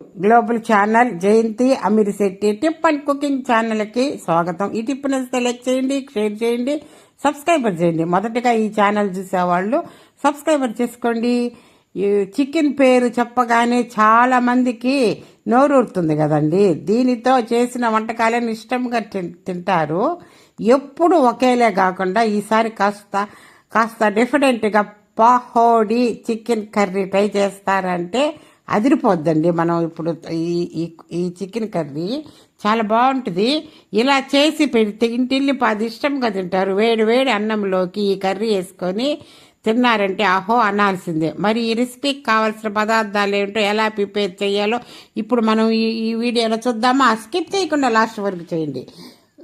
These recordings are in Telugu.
Global channel Jayanthi Amir Shetty tip and cooking ఛానల్కి స్వాగతం. ఈ టిప్ సెలెక్ట్ చేయండి షేర్ చేయండి సబ్స్క్రైబర్ చేయండి. మొదటగా ఈ ఛానల్ చూసేవాళ్ళు సబ్స్క్రైబర్ చేసుకోండి. ఈ చికెన్ పేరు చెప్పగానే చాలా మందికి నోరూరుతుంది కదండి. దీనితో చేసిన వంటకాలను ఇష్టంగా తింటారు. ఎప్పుడు ఒకేలే కాకుండా ఈసారి కాస్త కాస్త డిఫరెంట్గా పహోడి చికెన్ కర్రీ ట్రై చేస్తారంటే అదిరిపోద్దండి. మనం ఇప్పుడు ఈ ఈ- చికెన్ కర్రీ చాలా బాగుంటుంది. ఇలా చేసి పెడితే ఇంటిల్లి పది ఇష్టంగా తింటారు. వేడి వేడి అన్నంలోకి ఈ కర్రీ వేసుకొని తిన్నారంటే అహో అనాల్సిందే. మరి ఈ రెసిపీకి కావాల్సిన పదార్థాలు ఏంటో ఎలా ప్రిపేర్ చేయాలో ఇప్పుడు మనం ఈ వీడియోలో చూద్దామా? స్కిప్ చేయకుండా లాస్ట్ వరకు చేయండి.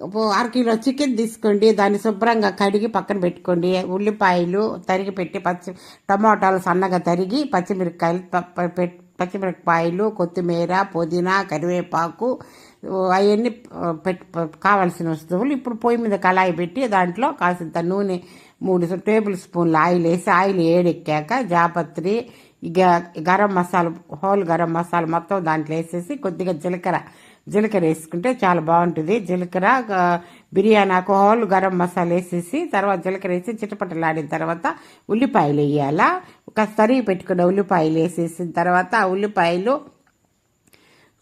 అర అరకిలో చికెన్ తీసుకోండి. దాన్ని శుభ్రంగా కడిగి పక్కన పెట్టుకోండి. ఉల్లిపాయలు తరిగి పెట్టి పచ్చి టమాటాలు సన్నగా తరిగి పచ్చిమిరపకాయలు ప- పచ్చిమిరపకాయలు కొత్తిమీర పుదీనా కరివేపాకు అవన్నీ పెట్టి కావాల్సిన వస్తువులు ఇప్పుడు పొయ్యి మీద కళాయి పెట్టి దాంట్లో కాసింత నూనె మూడు టేబుల్ స్పూన్ల ఆయిల్ వేసి ఆయిల్ ఏడెక్కాక జాపత్రి గరం మసాలా హోల్ గరం మసాలా మొత్తం దాంట్లో వేసేసి కొద్దిగా జీలకర్ర జీలకర్ర వేసుకుంటే చాలా బాగుంటుంది. జీలకర్ర బిర్యానీకు హోల్ గరం మసాలా వేసేసి తర్వాత జీలకర్ర వేసి చిటపటలాడిన తర్వాత ఉల్లిపాయలు వేయాలా ఒక తరిగి పెట్టుకున్న ఉల్లిపాయలు వేసేసిన తర్వాత ఆ ఉల్లిపాయలు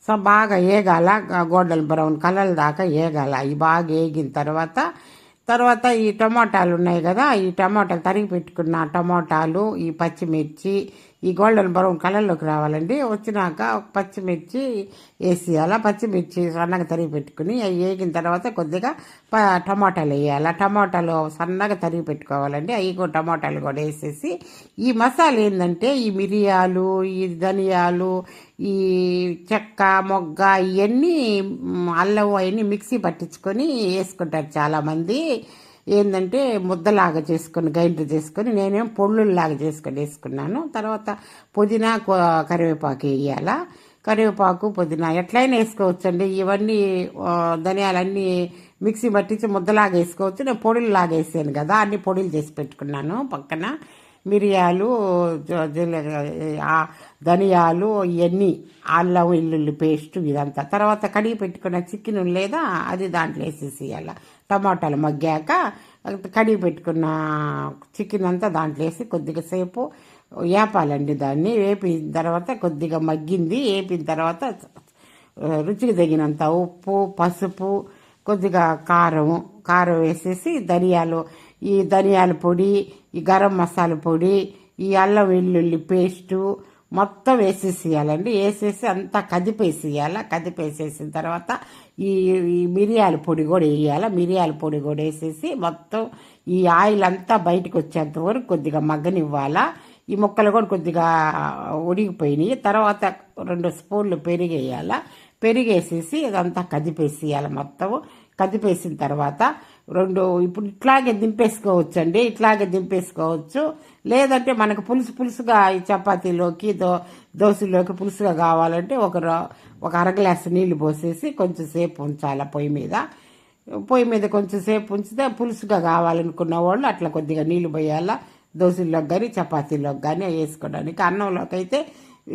సో బాగా ఏగాల. గోల్డెన్ బ్రౌన్ కలర్ దాకా ఏగాల. అవి బాగా ఏగిన తర్వాత తర్వాత ఈ టమోటాలు ఉన్నాయి కదా ఈ టమోటాలు తరిగి పెట్టుకున్న టమోటాలు ఈ పచ్చిమిర్చి ఈ గోల్డెన్ బ్రౌన్ కలర్లోకి రావాలండి. వచ్చినాక పచ్చిమిర్చి వేసేయాల? పచ్చిమిర్చి సన్నగా తరిగి పెట్టుకుని అవి వేగిన తర్వాత కొద్దిగా ప టమాటాలు వేయాలి? టమాటాలు సన్నగా తరిగి పెట్టుకోవాలండి. అవి కూడా టమాటాలు కూడా వేసేసి ఈ మసాలా ఏంటంటే ఈ మిరియాలు ఈ ధనియాలు ఈ చెక్క మొగ్గ ఇవన్నీ అల్లం అవన్నీ మిక్సీ పట్టించుకొని వేసుకుంటారు చాలామంది. ఏంటంటే ముద్దలాగా చేసుకొని గైంట చేసుకొని నేనేం పొళ్ళులాగా చేసుకొని వేసుకున్నాను. తర్వాత పుదీనా కరివేపాకు వేయాలా. కరివేపాకు పుదీనా ఎట్లయినా వేసుకోవచ్చండి. ఇవన్నీ ధనియాలన్నీ మిక్సీ పట్టించి ముద్దలాగా వేసుకోవచ్చు. నేను పొడులులాగా వేసాను కదా అన్ని పొడులు చేసి పెట్టుకున్నాను పక్కన. మిరియాలు ధనియాలు ఇవన్నీ అల్లం వెల్లుల్లి పేస్ట్ ఇదంతా. తర్వాత కడిగి పెట్టుకున్న చికెన్ లేదా అది దాంట్లో వేసేసేయాల. టమాటాలు మగ్గాక కడిగి పెట్టుకున్న చికెన్ అంతా దాంట్లో వేసి కొద్దిగా సేపు వేపాలండి దాన్ని. వేపిన తర్వాత కొద్దిగా మగ్గింది. వేపిన తర్వాత రుచికి తగినంత ఉప్పు పసుపు కొద్దిగా కారం కారం వేసేసి ధనియాలు ఈ ధనియాల పొడి ఈ గరం మసాలా పొడి ఈ అల్లం వెల్లుల్లి పేస్టు మొత్తం వేసేసేయాలండి. వేసేసి అంతా కదిపేసేయాల. కదిపేసేసిన తర్వాత ఈ ఈ మిరియాల పొడి కూడా వేయాల. మిరియాల పొడి కూడా వేసేసి మొత్తం ఈ ఆయిల్ అంతా బయటకు వచ్చేంత వరకు కొద్దిగా మగ్గనివ్వాలా. ఈ ముక్కలు కూడా కొద్దిగా ఉడిగిపోయినాయి తర్వాత రెండు స్పూన్లు పెరిగేయాల. పెరిగేసేసి ఇదంతా కదిపేసేయాలి మొత్తం కదిపేసిన తర్వాత రెండు ఇప్పుడు ఇట్లాగే దింపేసుకోవచ్చు అండి ఇట్లాగే దింపేసుకోవచ్చు. లేదంటే మనకు పులుసు పులుసుగా ఈ చపాతీలోకి దో దోశలోకి పులుసుగా కావాలంటే ఒక ఒక అరగ్లాసు నీళ్ళు పోసేసి కొంచెం సేపు ఉంచాలి పొయ్యి మీద. పొయ్యి మీద కొంచెం సేపు ఉంచితే పులుసుగా కావాలనుకున్న వాళ్ళు అట్లా కొద్దిగా నీళ్ళు పోయాలా. దోశల్లోకి కానీ చపాతీలోకి కానీ వేసుకోవడానికి. అన్నంలోకి అయితే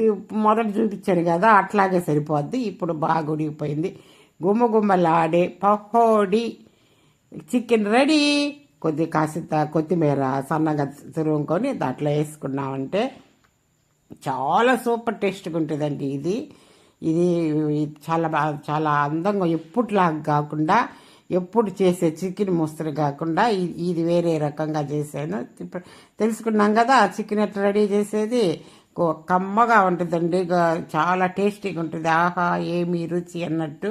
ఈ మొదట చూపించాను కదా అట్లాగే సరిపోద్ది. ఇప్పుడు బాగా ఉడిగిపోయింది గుమ్మగుమ్మలాడే పహోడి పకోడీ. చికెన్ రెడీ కొద్ది కాసింత కొత్తిమీర సన్నగా తురుముకొని దాంట్లో వేసుకున్నామంటే చాలా సూపర్ టేస్ట్గా ఉంటుందండి ఇది. ఇది చాలా బాగా చాలా అందంగా ఎప్పుడులాగా కాకుండా ఎప్పుడు చేసే చికెన్ ముస్తరు కాకుండా ఇది వేరే రకంగా చేశాను ఇప్పుడు తెలుసుకున్నాం కదా చికెన్ ఎట్లా రెడీ చేసేది? కమ్మగా ఉంటుందండి. చాలా టేస్టీగా ఉంటుంది. ఆహా ఏమి రుచి అన్నట్టు.